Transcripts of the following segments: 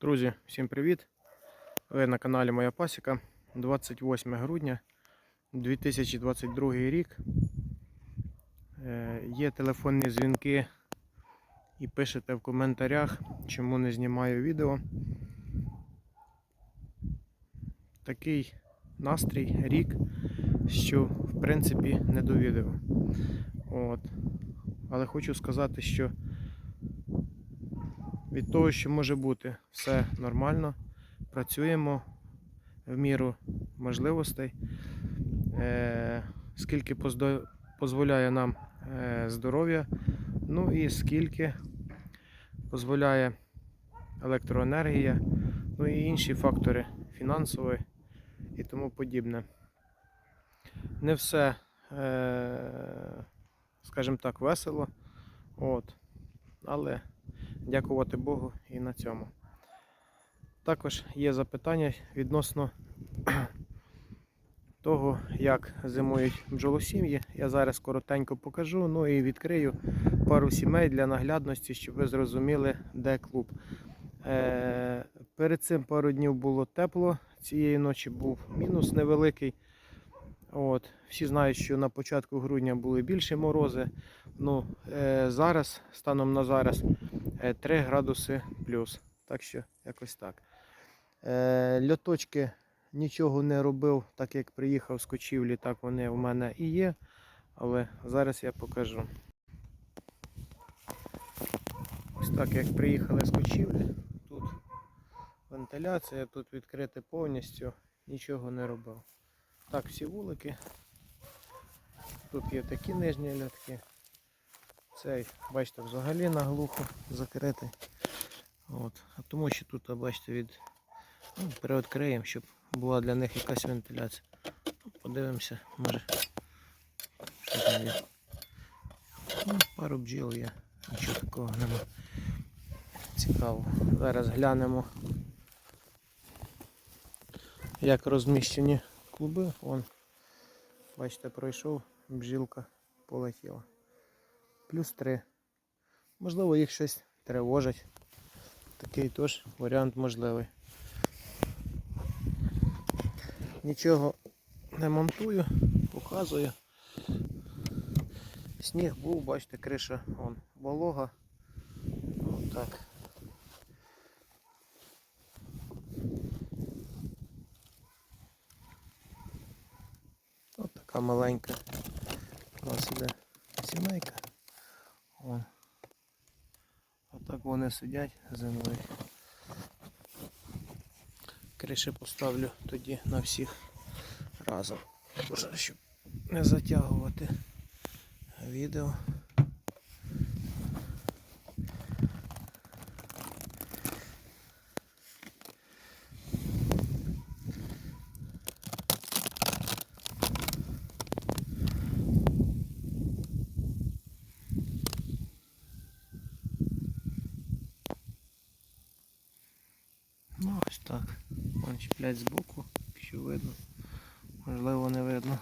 Друзі, всім привіт! Ви на каналі Моя Пасіка. 28 грудня 2022 рік. Е, Є телефонні дзвінки і пишете в коментарях, чому не знімаю відео. Такий настрій, рік, що в принципі не до відео. От. Але хочу сказати, що від того, що може бути. Все нормально, працюємо в міру можливостей, е, скільки дозволяє нам е, здоров'я, ну і скільки дозволяє електроенергія, ну і інші фактори фінансові і тому подібне. Не все, е, скажімо так, весело, от, але дякувати Богу і на цьому. Також є запитання відносно того, як зимують бджолосім'ї. Я зараз коротенько покажу, ну і відкрию пару сімей для наглядності, щоб ви зрозуміли, де клуб. Е, перед цим пару днів було тепло, цієї ночі був мінус невеликий. От. Всі знають, що на початку грудня були більші морози. Ну, е, зараз, станом на зараз, 3 градуси плюс. Так що якось так. Е, льоточки нічого не робив, так як приїхав з кочівлі, так вони у мене і є. Але зараз я покажу. Ось так як приїхали з кочівлі. Тут вентиляція, тут відкрите повністю, нічого не робив. Так, всі вулики. Тут є такі нижні льотки. Цей, бачите, взагалі наглухо закритий. От. А тому що тут, бачите, від ну, переоткриємо, щоб була для них якась вентиляція. Ну, Подивимося, може. Що там є. Ну, пару бджіл є. Нічого такого нема. Цікаво. Зараз глянемо, як розміщені клуби. Вон, бачите, пройшов, бджілка полетіла. Плюс 3. Можливо, їх щось тривожить. Такий теж варіант можливий. Нічого не монтую, показую. Сніг був, бачите, криша вон, волога. Отак. Ось така маленька у нас іде сімейка. Вон. Отак вони сидять зимою. Криші поставлю тоді на всіх разом. Щоб не затягувати відео. Ну ось так. Вон збоку, якщо видно. Можливо не видно.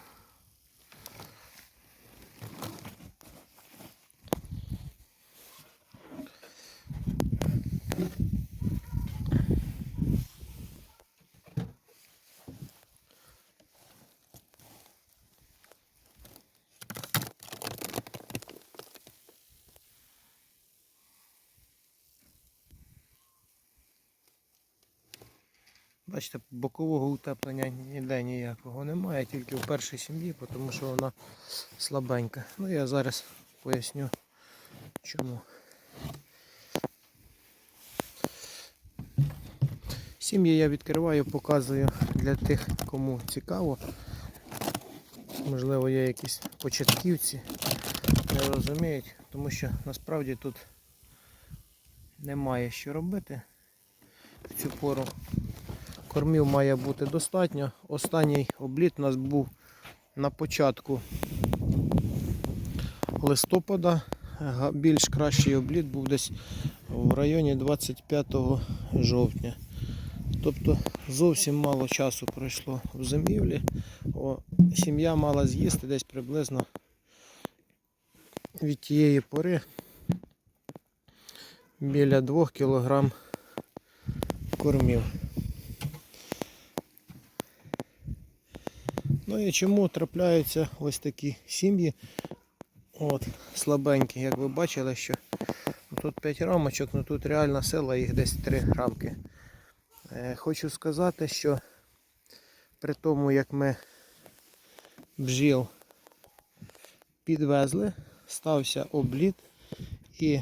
Бачите, бокового утеплення ніде ніякого немає, тільки в першій сім'ї, тому що вона слабенька. Ну я зараз поясню чому. Сім'ї я відкриваю, показую для тих, кому цікаво. Можливо, є якісь початківці, не розуміють, тому що насправді тут немає що робити в цю пору. Кормів має бути достатньо. Останній обліт у нас був на початку листопада. Більш кращий обліт був десь в районі 25 жовтня. Тобто зовсім мало часу пройшло в зимівлі. О, сім'я мала з'їсти десь приблизно від тієї пори біля 2 кг кормів. Ну і чому трапляються ось такі сім'ї? От, слабенькі, як ви бачили, що тут 5 рамочок, ну тут реальна сила, їх десь 3 рамки. Е, хочу сказати, що при тому, як ми бджіл підвезли, стався обліт і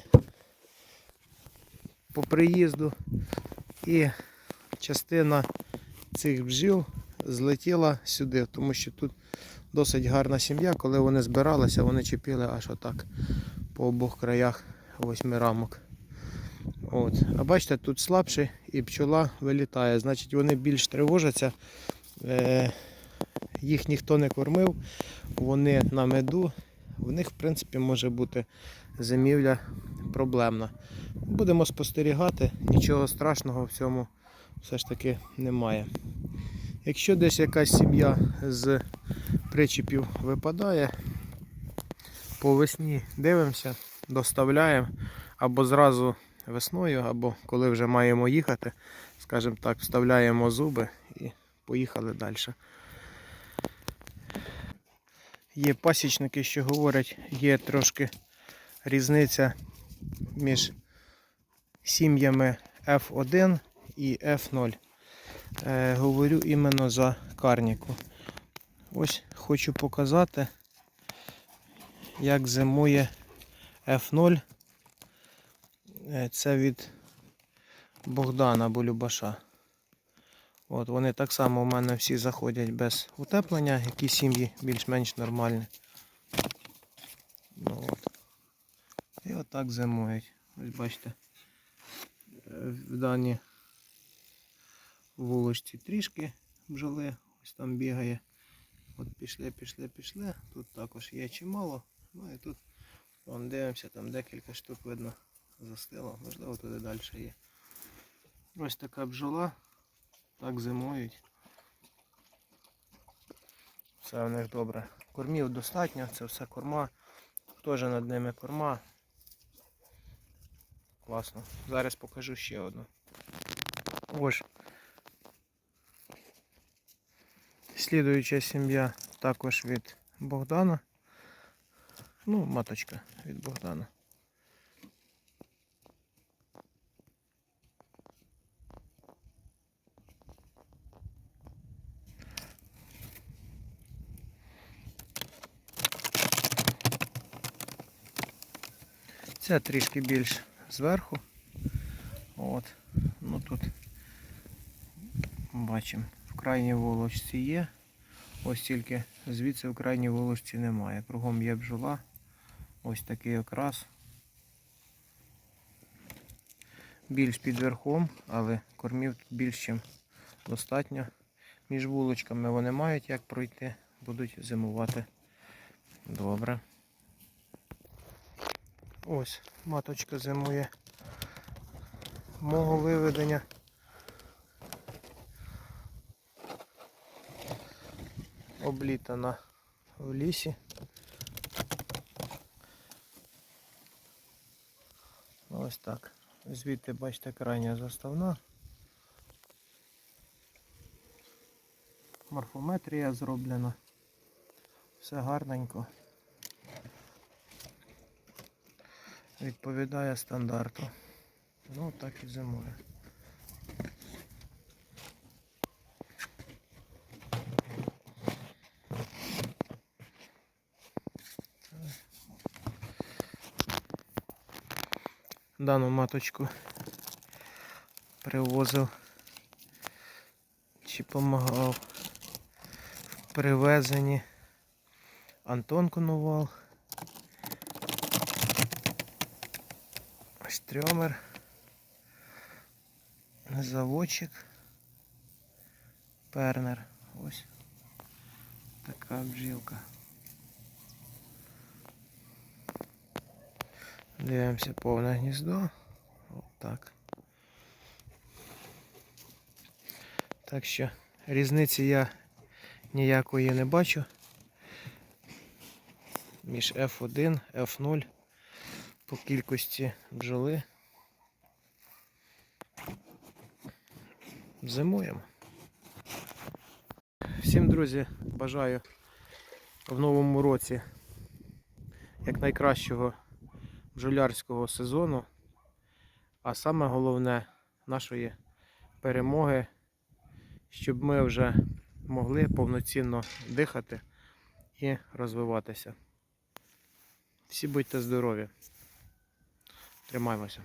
по приїзду і частина цих бджіл злетіла сюди, тому що тут досить гарна сім'я. Коли вони збиралися, вони чіпили аж отак по обох краях восьми рамок. От. А бачите, тут слабше і пчола вилітає. Значить вони більш тривожаться. Е, їх ніхто не кормив, вони на меду. В них, в принципі, може бути зимівля проблемна. Будемо спостерігати, нічого страшного в цьому все ж таки немає. Якщо десь якась сім'я з причепів випадає, по весні дивимося, доставляємо або зразу весною, або коли вже маємо їхати, скажімо так, вставляємо зуби і поїхали далі. Є пасічники, що говорять, є трошки різниця між сім'ями F1 і F0. Е, говорю іменно за карніку. Ось хочу показати, як зимує F0. Е, Це від Богдана Болюбаша. От вони так само у мене всі заходять без утеплення, які сім'ї більш-менш нормальні. Ну, от. І отак зимують. Ось бачите, е, в даній вулочці трішки бджоли, ось там бігає. От пішли, пішли, пішли. Тут також є чимало. Ну і тут вон дивимося, там декілька штук видно застило, можливо туди далі є. Ось така бджола. Так зимують. Все в них добре. Кормів достатньо, це все корма. Теж над ними корма. Класно. Зараз покажу ще одну. Ось. Слідуюча сім'я також від Богдана. Ну, маточка від Богдана. Це трішки більш зверху. От. Ну тут бачимо, крайній волочці є. Ось тільки звідси в крайній волочці немає. Кругом є бджола. Ось такий окрас. Більш під верхом, але кормів більш чим достатньо. Між вулочками вони мають як пройти, будуть зимувати добре. Ось маточка зимує мого виведення. Облітана в лісі. Ось так. Звідти, бачите, крайня заставна. Морфометрія зроблена. Все гарненько. Відповідає стандарту. Ну так і зимує. Дану маточку привозив чи допомагав в привезенні Антон Конувал. Стрьомер. Заводчик. Пернер. Ось така бджілка. Дивимося повне гніздо. Отак. Так що різниці я ніякої не бачу. Між F1, F0 по кількості бджоли. зимуємо. Всім, друзі, бажаю в новому році якнайкращого бджолярського сезону, а саме головне нашої перемоги, щоб ми вже могли повноцінно дихати і розвиватися. Всі будьте здорові. Тримаємося.